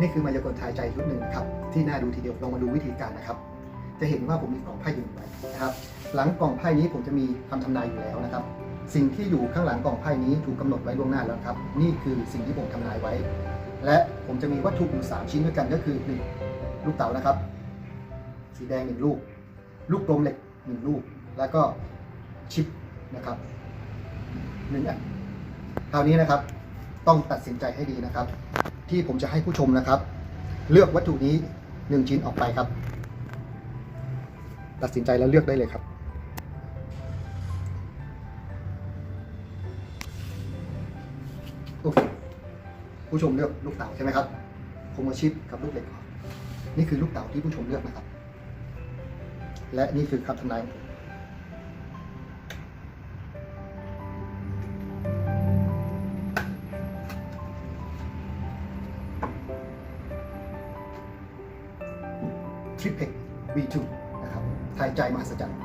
นี่คือมายากลทายใจชุดหนึ่งนะครับที่น่าดูทีเดียวลองมาดูวิธีการนะครับ จะเห็นว่าผมมีกล่องไพ่อยู่หนึ่งใบนะครับ หลังกล่องไพ่นี้ผมจะมีคำทำนายอยู่แล้วนะครับ สิ่งที่อยู่ข้างหลังกล่องไพ่นี้ถูกกำหนดไว้ล่วงหน้าแล้วครับ นี่คือสิ่งที่ผมทำนายไว้ และผมจะมีวัตถุอยู่สามชิ้นด้วยกันก็คือหนึ่งลูกเต๋านะครับ สีแดงหนึ่งลูก ลูกกลมเหล็กหนึ่งลูก แล้วก็ชิปนะครับหนึ่งอันคราวนี้นะครับต้องตัดสินใจให้ดีนะครับ ที่ผมจะให้ผู้ชมนะครับ เลือกวัตถุนี้หนึ่งชิ้นออกไปครับ ตัดสินใจแล้วเลือกได้เลยครับ โอเค ผู้ชมเลือกลูกเต๋าใช่ไหมครับผมเอาชิปกับลูกเหล็กออกนี่คือลูกเต๋าที่ผู้ชมเลือกนะครับ และนี่คือคำทำนายของผม ทริปเอ็ก V2 นะครับไทยใจมหัศจรรย์